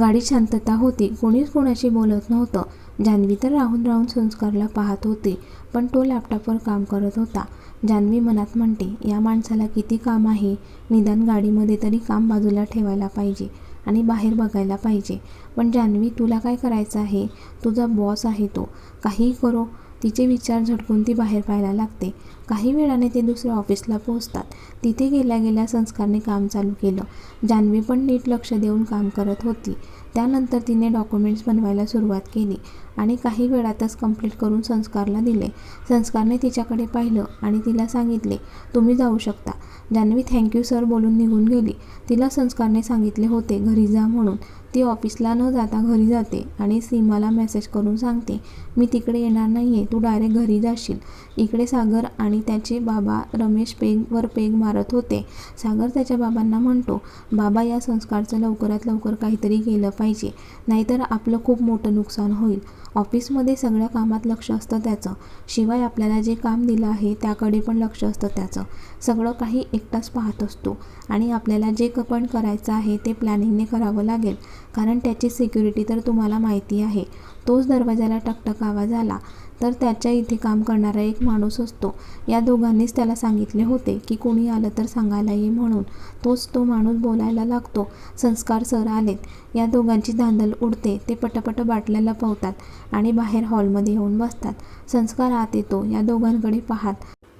गाडी शांतता होती. कोणीच कोणाशी बोलत नव्हतं. जान्हवी तर राहून राहून संस्कारला पाहत होती पण तो लॅपटॉपवर काम करत होता. जान्हवी मनात म्हणते या माणसाला किती काम आहे? निदान गाडीमध्ये तरी काम बाजूला ठेवायला पाहिजे आणि बाहेर बघायला पाहिजे. पण जान्हवी तुला काय करायचं आहे? तुझा बॉस आहे तो. काहीही करो. तिचे विचार झटकून ती बाहेर पाहायला लागते. काही वेळाने ते दुसऱ्या ऑफिसला पोहोचतात. तिथे गेल्या गेल्या संस्कारने काम चालू केलं. जान्हवी पण नीट लक्ष देऊन काम करत होती. त्यानंतर तिने डॉक्युमेंट्स बनवायला सुरुवात केली आणि काही वेळातच कंप्लीट करून संस्कारला दिले. संस्कारने तिच्याकडे पाहिलं आणि तिला सांगितले तुम्ही जाऊ शकता. जान्हवी थँक्यू सर बोलून निघून गेली. तिला संस्कारने सांगितले होते घरी जा म्हणून. ती ऑफिसला न जाता घरी जाते आणि सीमाला मेसेज करून सांगते मी तिकडे येणार नाही आहे तू डायरेक्ट घरी जाशील. इकडे सागर आणि त्याचे बाबा रमेश पेगवर पेग मारत होते. सागर त्याच्या बाबांना म्हणतो बाबा या संस्कारचं लवकरात लवकर काहीतरी केलं पाहिजे नाहीतर आपलं खूप मोठं नुकसान होईल. ऑफिसमध्ये सगळ्या कामात लक्ष असतं त्याचं. शिवाय आपल्याला जे काम दिलं आहे त्याकडे पण लक्ष असतं त्याचं. सगळं काही एकटाच पाहत असतो आणि आपल्याला जे क पण करायचं आहे ते प्लॅनिंगने करावं लागेल. कारण त्याची सिक्युरिटी तर तुम्हाला माहिती आहे. तोच दरवाजाला टकटक आवाज आला. तर त्याच्या इथे काम करणारा एक माणूस असतो. या दोघांनीच त्याला सांगितले होते की कोणी आलं तर सांगायला ये म्हणून. तोच तो माणूस बोलायला लागतो. संस्कार सर आलेत. या दोघांची धांदल उडते. ते पटपट बाटल्या लपवतात आणि बाहेर हॉलमध्ये येऊन बसतात. संस्कार आत येतो. या दोघांकडे पाहात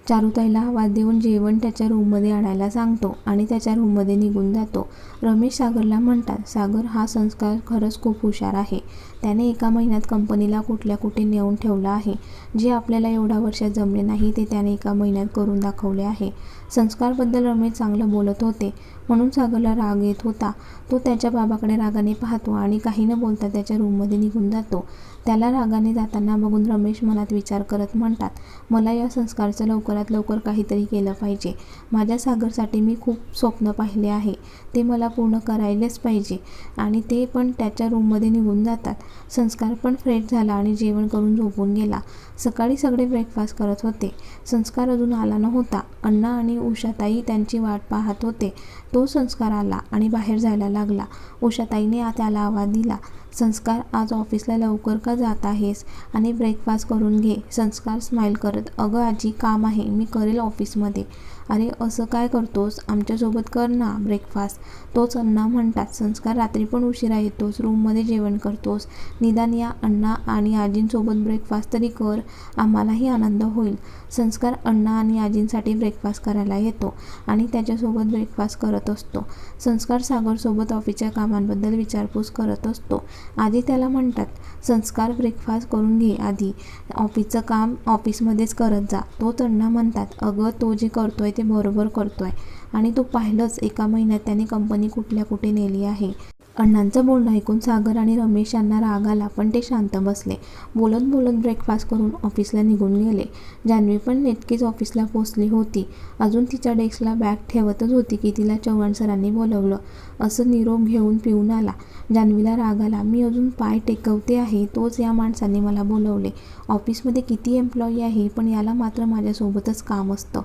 चारुताईला आवाज देऊन जेवण त्याच्या रूममध्ये आणायला सांगतो आणि त्याच्या रूममध्ये निघून जातो. रमेश सागरला म्हणतात सागर हा संस्कार खरंच खूप हुशार आहे. त्याने एका महिन्यात कंपनीला कुठल्या कुठे नेऊन ठेवला आहे. जे आपल्याला एवढ्या वर्षात जमले नाही ते त्याने एका महिन्यात करून दाखवले आहे. संस्कारबद्दल रमेश चांगलं बोलत होते. म्हणून सागरला राग येत होता. तो त्याच्या बाबाकडे रागाने पाहतो आणि काही न बोलता त्याच्या रूममध्ये निघून जातो. त्याला रागाने जाताना बघून रमेश मनात विचार करत म्हणतात मला या संस्कारचं लवकरात लवकर काहीतरी केलं पाहिजे. माझ्या सागरसाठी मी खूप स्वप्न पाहिले आहे. ते मला पूर्ण करायलाच पाहिजे आणि ते पण त्याच्या रूममध्ये निघून जातात. संस्कार पण फ्रेश झाला आणि जेवण करून झोपून गेला. सकाळी सगळे ब्रेकफास्ट करत होते. संस्कार अजून आला नव्हता. अण्णा आणि उषाताई त्यांची वाट पाहत होते. तो संस्कार आला आणि बाहेर जायला लागला. उषाताईने त्याला आवाज दिला संस्कार आज ऑफिसला लवकर का जात आहेस? आणि ब्रेकफास्ट करून घे. संस्कार स्माईल करत अगं आजी काम आहे. मी करेल ऑफिसमध्ये अरे असं काय करतोस? आमच्यासोबत कर ना ब्रेकफास्ट तोच अण्णा म्हणतात संस्कार रात्री पण उशिरा येतोस रूममध्ये जेवण करतोस. निदान या अण्णा आणि आजींसोबत ब्रेकफास्ट तरी कर आम्हालाही आनंद होईल. संस्कार अण्णा आणि आजींसाठी ब्रेकफास्ट करायला येतो आणि त्याच्यासोबत ब्रेकफास्ट करत असतो. संस्कार सागरसोबत ऑफिसच्या कामांबद्दल विचारपूस करत असतो. आधी त्याला म्हणतात संस्कार ब्रेकफास्ट करून घे आधी. ऑफिसचं काम ऑफिसमध्येच करत जा. तोच अण्णा म्हणतात अगं तो जे करतोय ते बरोबर करतोय. आणि तू पाहिलंच. एका महिन्यात त्याने कंपनी कुठल्या कुठे नेली आहे. अण्णांचं बोलणं ऐकून सागर आणि रमेश यांना राग आला पण ते शांत बसले. बोलत बोलत ब्रेकफास्ट करून ऑफिसला निघून गेले. जान्हवी पण नेटकीच ऑफिसला पोचली होती. अजून तिच्या डेस्कला बॅग ठेवतच होती की तिला चव्हाण सरांनी बोलवलं. असं निरोप घेऊन पिऊन आला. जान्हवीला राग आला मी अजून पाय टेकवते आहे तोच या माणसाने मला बोलवले. ऑफिसमध्ये किती एम्प्लॉई आहे पण याला मात्र माझ्यासोबतच काम असतं.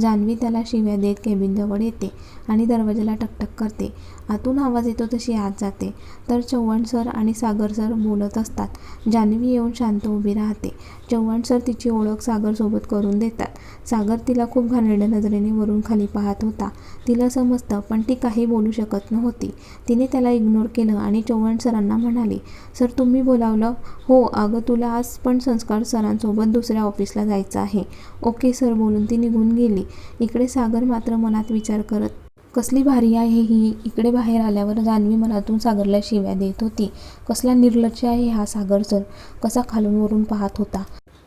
जान्हवी त्याला शिव्या देत केबिनजवळ येते आणि दरवाजाला टकटक करते. आतून आवाज येतो तशी आत जाते. तर चव्हाण सर आणि सागर सर बोलत असतात. जान्हवी येऊन शांत उभी राहते. चव्हाण सर तिची ओळख सागरसोबत करून देतात. सागर तिला खूप घाणेरड्या नजरेने वरून खाली पाहत होता. तिला समजतं पण ती काही बोलू शकत नव्हती. तिने त्याला इग्नोर केलं आणि चव्हाण सरांना म्हणाली सर तुम्ही बोलावलं? हो अगं तुला आज पण संस्कार सरांसोबत दुसऱ्या ऑफिसला जायचं आहे. ओके सर बोलून ती निघून गेली. इकडे सागर मात्र मनात विचार करत कसली भारी आहे ही. इकडे बाहेर आल्यावर जान्हवी मनातून सागरला शिव्या देत होती. कसला निर्लज्ज आहे हा सागर सर. कसा खालून वरून पाहत होता.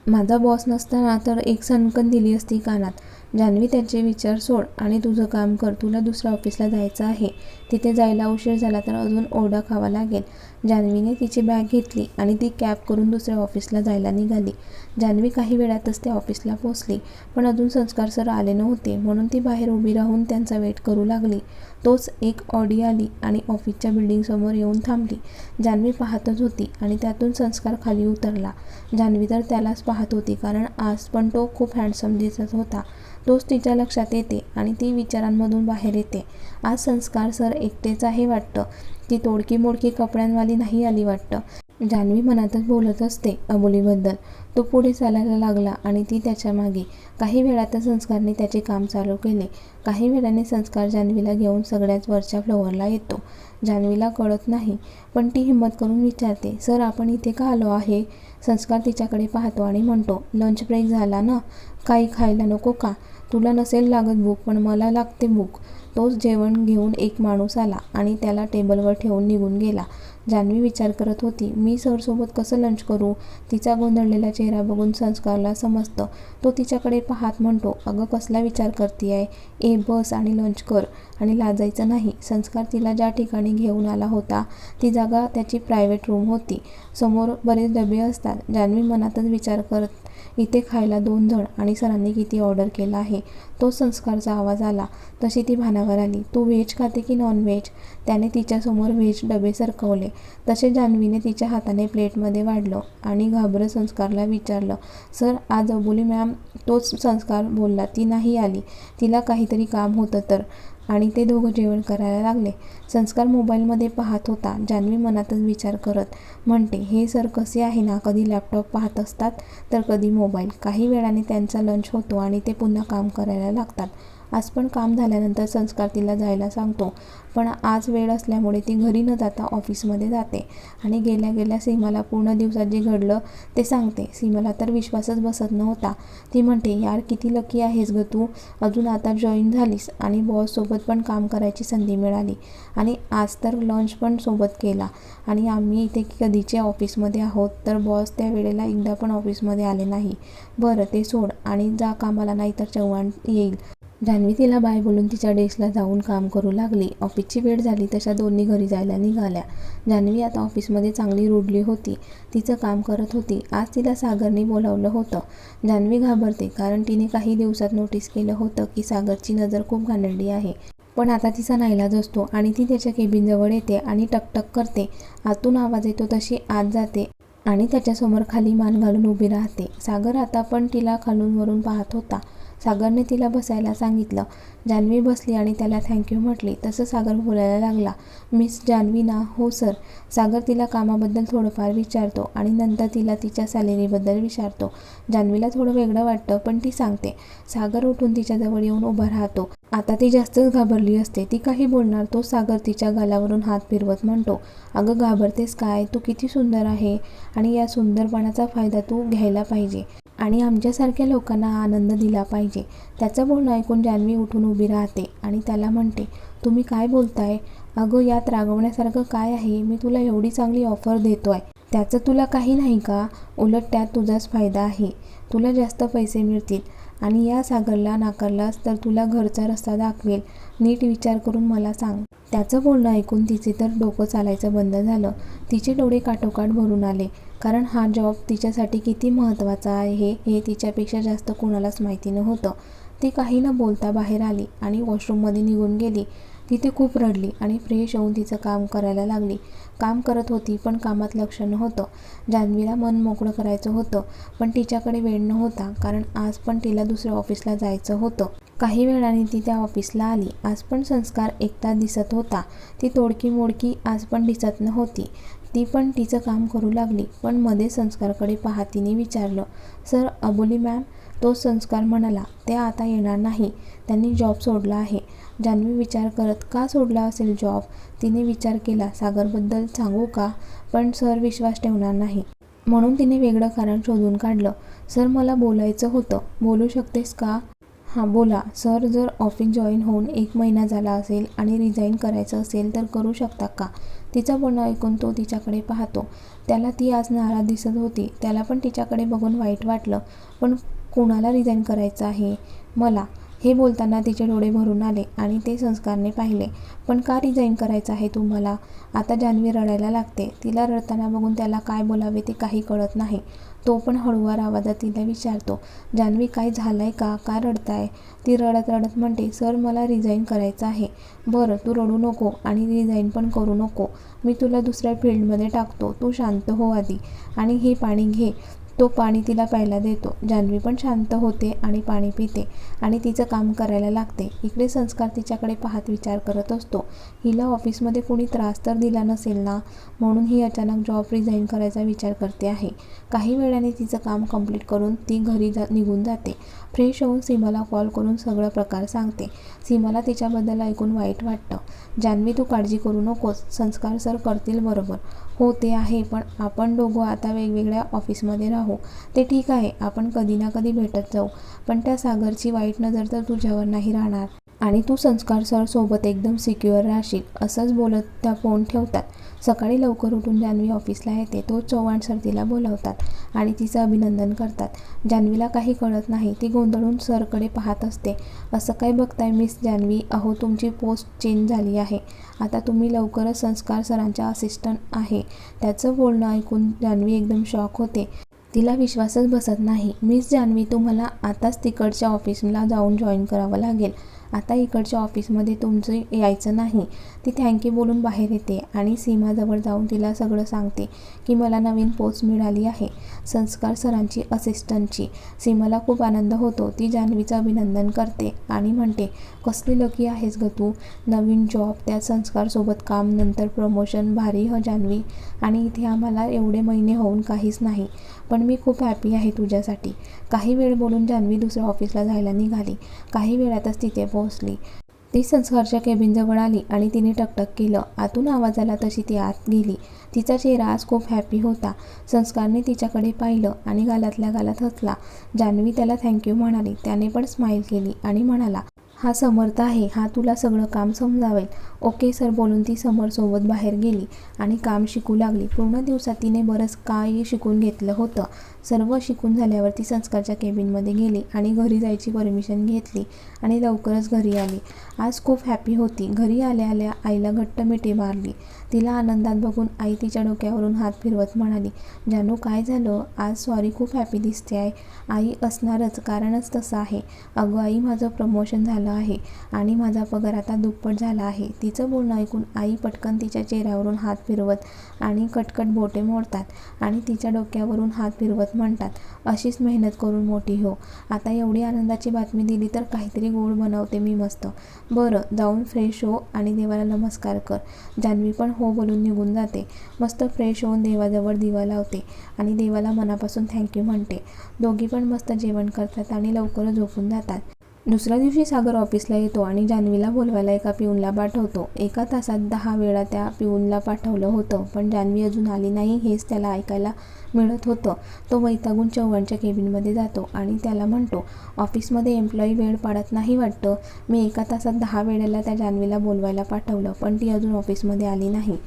माझा बॉस नसताना तर एक सणकण दिली असती कानात. जान्हवी त्याचे विचार सोड आणि तुझं काम कर. तुला दुसऱ्या ऑफिसला जायचं आहे. तिथे जायला उशीर झाला तर अजून ओरडा खावा लागेल. जान्हवीने तिची बॅग घेतली आणि ती कॅब करून दुसऱ्या ऑफिसला जायला निघाली. जान्हवी काही वेळातच त्या ऑफिसला पोचली पण अजून संस्कार सर आले नव्हते म्हणून ती बाहेर उभी राहून त्यांचा वेट करू लागली. तोच एक ऑडी आली आणि ऑफिसच्या बिल्डिंगसमोर येऊन थांबली. जान्हवी पाहतच होती आणि त्यातून संस्कार खाली उतरला. जान्हवी तर त्यालाच पाहत होती कारण आज पण तो खूप हँडसम दिसत होता. तोच तिच्या लक्षात येते आणि ती विचारांमधून बाहेर येते. आज संस्कार सर एकटेच आहे वाटतं. ती तोडकी मोडकी कपड्यांवाली नाही आली वाटतं. जान्हवी मनातच बोलत असते अबोलीबद्दल. तो पुढे चालायला लागला आणि ती त्याच्यामागे. काही वेळातच संस्कारने त्याचे काम चालू केले. काही वेळाने संस्कार जान्हवीला घेऊन सगळ्याच वरच्या फ्लोअरला येतो. जान्हवीला कळत नाही पण ती हिंमत करून विचारते सर आपण इथे का आलो आहे? संस्कार तिच्याकडे पाहतो आणि म्हणतो लंच ब्रेक झाला ना? काही खायला नको का? तुला नसेल लागत भूक पण मला लागते भूक. तोच जेवण घेऊन एक माणूस आला आणि त्याला टेबलवर ठेवून निघून गेला. जान्हवी विचार करत होती मी सरसोबत कसं लंच करू? तिचा गोंधळलेला चेहरा बघून संस्कारला समजतं. तो तिच्याकडे पाहत म्हणतो अगं कसला विचार करते आहे ए बस आणि लंच कर. आणि लाजायचं नाही. संस्कार तिला ज्या ठिकाणी घेऊन आला होता ती जागा त्याची प्रायव्हेट रूम होती. समोर बरेच डबे असतात. जान्हवी मनातच विचार करत इथे खायला दोन जण आणि सरांनी किती ऑर्डर केला आहे. तो संस्कारचा आवाज आला. तशी ती भानावर आली. तू व्हेज खाते की नॉन व्हेज त्याने तिच्यासमोर व्हेज डबे सरकवले. तसे जान्हवीने तिच्या हाताने प्लेटमध्ये वाढलं आणि घाबरं संस्कारला विचारलं सर आज अबोली मॅम तोच संस्कार बोलला. ती नाही आली. तिला काहीतरी काम होतं तर. आणि ते दोघं जेवण करायला लागले. संस्कार मोबाईलमध्ये पाहत होता. जान्हवी मनातच विचार करत म्हणते हे सर कसे आहे ना कधी लॅपटॉप पाहत असतात तर कधी मोबाईल काही वेळाने त्यांचा लंच होतो आणि ते पुन्हा काम करायला लागतात. आज पण काम झाल्यानंतर संस्कार तिला जायला सांगतो. पण आज वेळ असल्यामुळे ती घरी न जाता ऑफिसमध्ये जाते आणि गेल्या गेल्या सीमाला पूर्ण दिवसात जे घडलं ते सांगते. सीमाला तर विश्वासच बसत नव्हता. ती म्हणते यार किती लकी आहेस ग तू. अजून आता जॉईन झालीस आणि बॉससोबत पण काम करायची संधी मिळाली. आणि आज तर लंच पण सोबत केला. आणि आम्ही इथे कधीचे ऑफिसमध्ये आहोत तर बॉस त्या वेळेला एकदा पण ऑफिसमध्ये आले नाही. बरं ते सोड आणि जा कामाला नाही तर चव्हाण येईल. जान्हवी तिला बाय बोलून तिच्या डेस्कला जाऊन काम करू लागली. ऑफिसची वेळ झाली तशा दोन्ही घरी जायला निघाल्या. जान्हवी आता ऑफिसमध्ये चांगली रुडली होती. तिचं काम करत होती. आज तिला सागरने बोलावलं होतं. जान्हवी घाबरते कारण तिने काही दिवसात नोटीस केलं होतं की सागरची नजर खूप घाणडली आहे. पण आता तिचा नाईलाज असतो आणि ती त्याच्या केबिनजवळ येते आणि टकटक करते. आतून आवाज येतो तशी आत जाते आणि त्याच्यासमोर खाली मान घालून उभी राहते. सागर आता पण तिला खालून वरून पाहत होता. सागरने तिला बसायला सांगितलं. जान्हवी बसली आणि त्याला थँक्यू म्हटली. तसं सागर बोलायला लागला. मिस जान्हवी ना? हो सर सागर तिला कामाबद्दल थोडंफार विचारतो आणि नंतर तिला तिच्या सॅलरीबद्दल विचारतो. जान्हवीला थोडं वेगळं वाटतं पण ती सांगते. सागर उठून तिच्याजवळ येऊन उभा राहतो. आता ती जास्तच घाबरली असते. ती काही बोलणार तो सागर तिच्या गालावरून हात फिरवत म्हणतो. अगं घाबरतेस काय? तू किती सुंदर आहे आणि या सुंदरपणाचा फायदा तू घ्यायला पाहिजे. आणि आमच्यासारख्या लोकांना आनंद दिला पाहिजे. त्याचं बोलणं ऐकून जान्हवी उठून उभी राहते आणि त्याला म्हणते तुम्ही काय बोलताय? अगं यात रागवण्यासारखं काय आहे? मी तुला एवढी चांगली ऑफर देतो आहे त्याचं तुला काही नाही का? उलट त्यात तुझाच फायदा आहे. तुला जास्त पैसे मिळतील आणि या सागरला नाकारलास तर तुला घरचा रस्ता दाखवेल. नीट विचार करून मला सांग. त्याचं बोलणं ऐकून तिचे तर डोकं चालायचं बंद झालं. तिचे डोळे काठोकाठ भरून आले. कारण हा जॉब तिच्यासाठी किती महत्त्वाचा आहे हे तिच्यापेक्षा जास्त कोणालाच माहिती नव्हतं. ती काही न बोलता बाहेर आली आणि वॉशरूममध्ये निघून गेली. तिथे खूप रडली आणि फ्रेश होऊन तिचं काम करायला लागली. काम करत होती पण कामात लक्ष नव्हतं. जान्हवीला मन मोकळं करायचं होतं पण तिच्याकडे वेळ नव्हता कारण आज पण तिला दुसऱ्या ऑफिसला जायचं होतं. काही वेळाने ती त्या ऑफिसला आली. आज पण संस्कार एकटा दिसत होता. ती तोडकी मोडकी आज पण दिसत नव्हती. ती पण तिचं काम करू लागली. पण मध्ये संस्कारकडे पाहत तिने विचारलं सर अबोली मॅम तो संस्कार म्हणाला ते आता येणार नाही. त्यांनी जॉब सोडला आहे. जान्हवी विचार करत का सोडला असेल जॉब? तिने विचार केला सागरबद्दल सांगू का? पण सर विश्वास ठेवणार नाही. म्हणून तिने वेगळं कारण शोधून काढलं सर मला बोलायचं होतं. बोलू शकतेस का? हां बोला. सर जर ऑफिस जॉईन होऊन एक महिना झाला असेल आणि रिझाईन करायचं असेल तर करू शकता का? तिचं बोलणं ऐकून तो तिच्याकडे पाहतो. त्याला ती आज नाराज दिसत होती. त्याला पण तिच्याकडे बघून वाईट वाटलं. पण कोणाला रिझाईन करायचं आहे? मला. हे बोलताना तिचे डोळे भरून आले आणि ते संस्कारने पाहिले. पण का रिझाईन करायचं आहे तुम्हाला? आता जान्हवी रडायला लागते. तिला रडताना बघून त्याला काय बोलावे ते काही कळत नाही. तो पण हळूवार आवाजात तिला विचारतो जान्हवी काय झालंय का? का रडताय? ती रडत रडत म्हणते सर मला रिझाईन करायचं आहे. बरं तू रडू नको आणि रिझाईन पण करू नको. मी तुला दुसऱ्या फील्डमध्ये टाकतो. तू शांत हो आधी आणि हे पाणी घे. तो पाणी तिला प्यायला देतो. जान्हवी पण शांत होते आणि पाणी पिते आणि तिचं काम करायला लागते. इकडे संस्कार तिच्याकडे पाहत विचार करत असतो. हिला ऑफिसमध्ये कोणी त्रास तर दिला नसेल ना? म्हणून ही अचानक जॉब रिझाईन करायचा विचार करते आहे. काही वेळाने तिचं काम कंप्लीट करून ती घरी जा निघून जाते. फ्रेश होऊन सीमाला कॉल करून सगळं प्रकार सांगते. सीमाला तिच्याबद्दल ऐकून वाईट वाटतं. जान्हवी तू काळजी करू नकोस. संस्कार सर करतील बरोबर. हो ते आहे पण आपण दोघं आता वेगवेगळ्या ऑफिसमध्ये राहू ते ठीक आहे आपण कधी ना कधी भेटत जाऊ. पण त्या सागरची वाईट नजर तर तुझ्यावर नाही राहणार. आणि तू संस्कार सर सोबत एकदम सिक्युअर राहशील असंच बोलत त्या फोन ठेवतात. सकाळी लवकर उठून जान्हवी ऑफिसला येते. तो चव्हाण सर तिला बोलावतात आणि तिचं अभिनंदन करतात. जान्हवीला काही कळत नाही ती गोंधळून सरकडे पाहत असते. असं काय बघताय मिस जान्हवी? अहो तुमची पोस्ट चेंज झाली आहे. आता तुम्ही लवकरच संस्कार सरांच्या असिस्टंट आहे. त्याचं बोलणं ऐकून जान्हवी एकदम शॉक होते. तिला विश्वासच बसत नाही. मिस जान्हवी तुम्हाला आताच तिकडच्या ऑफिसला जाऊन जॉईन करावं लागेल. आता इकडच्या ऑफिसमध्ये तुमचं यायचं नाही. ती थँक्यू बोलून बाहेर येते आणि सीमाजवळ जाऊन तिला सगळं सांगते की मला नवीन पोस्ट मिळाली आहे संस्कार सरांची असिस्टंटची. सीमाला खूप आनंद होतो. ती जान्हवीचं अभिनंदन करते आणि म्हणते कसली लकी आहेस ग तू? नवीन जॉब त्या संस्कारसोबत काम नंतर प्रमोशन भारी ह जान्हवी. आणि इथे आम्हाला एवढे महिने होऊन काहीच नाही. पण मी खूप हॅपी आहे तुझ्यासाठी. काही वेळ बोलून जान्हवी दुसऱ्या ऑफिसला जायला निघाली. काही वेळातच तिथे पोहोचली. ती संस्कारच्या केबिनजवळ आली आणि तिने टकटक केलं. आतून आवाज आला तशी ती आत गेली. तिचा चेहरा आज खूप हॅपी होता. संस्कारने तिच्याकडे पाहिलं आणि गालातल्या गालात हसला. जान्हवी त्याला थँक्यू म्हणाली. त्याने पण स्माईल केली आणि म्हणाला हा समर्थ आहे हा तुला सगळं काम समजावेल. ओके सर बोलून ती समरसोबत बाहेर गेली आणि काम शिकू लागली. पूर्ण दिवसात तिने बरंच काही शिकून घेतलं होतं. सर्व शिकून झाल्यावर ती संस्कारच्या केबिनमध्ये गेली आणि घरी जायची परमिशन घेतली आणि लवकरच घरी आली. आज खूप हॅपी होती. घरी आल्या आल्या आईला घट्ट मिठी मारली. तिला आनंदात बघून आई तिच्या डोक्यावरून हात फिरवत म्हणाली जानू काय झालं? आज सॉरी खूप हॅपी दिसते आहे. आई असणारच कारणच तसं आहे. अगं आई माझं प्रमोशन झालं आहे आणि माझा पगार आता दुप्पट झाला आहे. तिचं बोलणं ऐकून आई पटकन तिच्या चेहऱ्यावरून हात फिरवत आणि कटकट बोटे मोडतात आणि तिच्या डोक्यावरून हात फिरवत म्हणतात अशीच मेहनत करून मोठी हो. आता एवढी आनंदाची बातमी दिली तर काहीतरी गोड बनवते मी मस्त. बरं जाऊन फ्रेश हो आणि देवाला नमस्कार कर. जान्हवी पण हो हो बोलून निघून जाते. मस्त फ्रेश होऊन देवाजवळ दिवा लावते आणि देवाला मनापासून थँक्यू म्हणते. दोघी पण मस्त जेवण करतात आणि लवकर झोपून जातात. दुसऱ्या दिवशी सागर ऑफिसला येतो आणि जान्हवीला बोलवायला एका पिऊनला पाठवतो. एका तासात दहा वेळा त्या पिऊनला पाठवलं होतं पण जान्हवी अजून आली नाही हेच त्याला ऐकायला मिळत होतं. तो वैतागून चव्हाणच्या केबिनमध्ये जातो आणि त्याला म्हणतो ऑफिसमध्ये एम्प्लॉई वेळ पाडत नाही वाटतं. मी एका तासात दहा वेळेला त्या जान्हवीला बोलवायला पाठवलं पण ती अजून ऑफिसमध्ये आली नाही.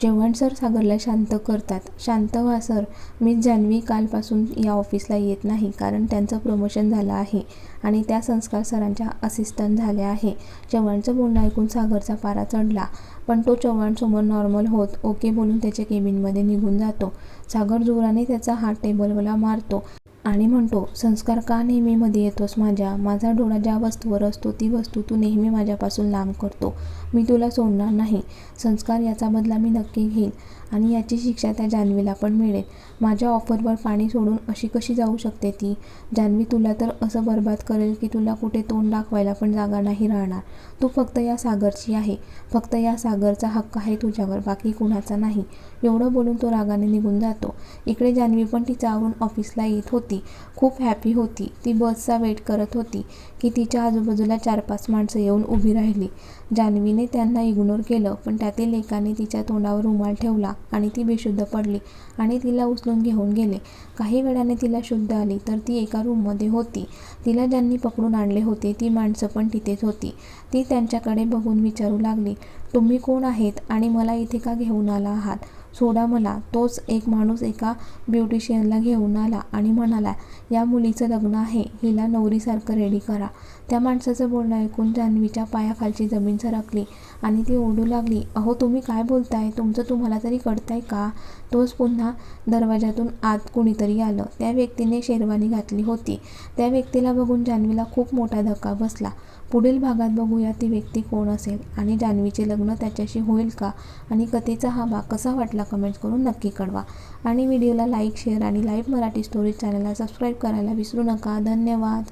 चव्हाण सर सागरला शांत करतात. शांत व्हा सर. मी जान्हवी कालपासून या ऑफिसला येत नाही कारण त्यांचं प्रमोशन झालं आहे आणि त्या संस्कार सरांच्या असिस्टंट झाल्या आहे. चव्हाणचं बोलणं ऐकून सागरचा पारा चढला पण तो चव्हाणसमोर नॉर्मल होत ओके बोलून त्याच्या केबिनमध्ये निघून जातो. सागर जोराने त्याचा हात टेबलला मारतो. आणि म्हणतो संस्कार का नेहमीमध्ये येतोस माझ्या? माझा डोळा ज्या वस्तूवर असतो ती वस्तू तू नेहमी माझ्यापासून लांब करतो. मी तुला सोडणार नाही. संस्कार याचा बदला मी नक्की घेईन आणि याची शिक्षा त्या जान्हवीला पण मिळेल. माझ्या ऑफरवर पाणी सोडून अशी कशी जाऊ शकते ती? जान्हवी तुला तर असं बर्बाद करेल की तुला कुठे तोंड दाखवायला पण जागा नाही राहणार. तू फक्त या सागरची आहे. फक्त या सागरचा हक्क आहे तुझ्यावर बाकी कुणाचा नाही. एवढं बोलून तो रागाने निघून जातो. इकडे जान्हवी पण तिचा आवरून ऑफिसला येत होती. खूप हॅपी होती. ती बसचा वेट करत होती की तिच्या आजूबाजूला चार पाच माणसं येऊन उभी राहिली. जान्हवीने त्यांना इग्नोर केलं पण त्यातील एकाने तिच्या तोंडावर रुमाल ठेवला आणि ती बेशुद्ध पडली आणि तिला उचलून घेऊन गेले. काही वेळाने तिला शुद्ध आली तर ती एका रूममध्ये होती. तिला ज्यांनी पकडून आणले होते ती माणसं पण तिथेच होती. ती त्यांच्याकडे बघून विचारू लागली तुम्ही कोण आहेत आणि मला इथे का घेऊन आला आहात? सोडा मला. तोच एक माणूस एका ब्युटिशियनला घेऊन आला आणि म्हणाला या मुलीचं लग्न आहे. हिला नवरीसारखं रेडी करा. त्या माणसाचं बोलणं ऐकून जान्हवीच्या पायाखालची जमीन सरकली आणि ती ओढू लागली अहो तुम्ही काय बोलताय? तुमचं तुम्हाला तरी कळतंय का? तोच पुन्हा दरवाजातून आत कुणीतरी आलं. त्या व्यक्तीने शेरवानी घातली होती. त्या व्यक्तीला बघून जान्हवीला खूप मोठा धक्का बसला. पुढील भागात बघूया ती व्यक्ती कोण असेल आणि जान्हवीचे लग्न त्याच्याशी होईल का? आणि कथेचा हा भाग कसा वाटला कमेंट्स करून नक्की कळवा. आणि व्हिडिओला लाईक शेअर आणि लाईव्ह मराठी स्टोरीज चॅनलला सबस्क्राईब करायला विसरू नका. धन्यवाद.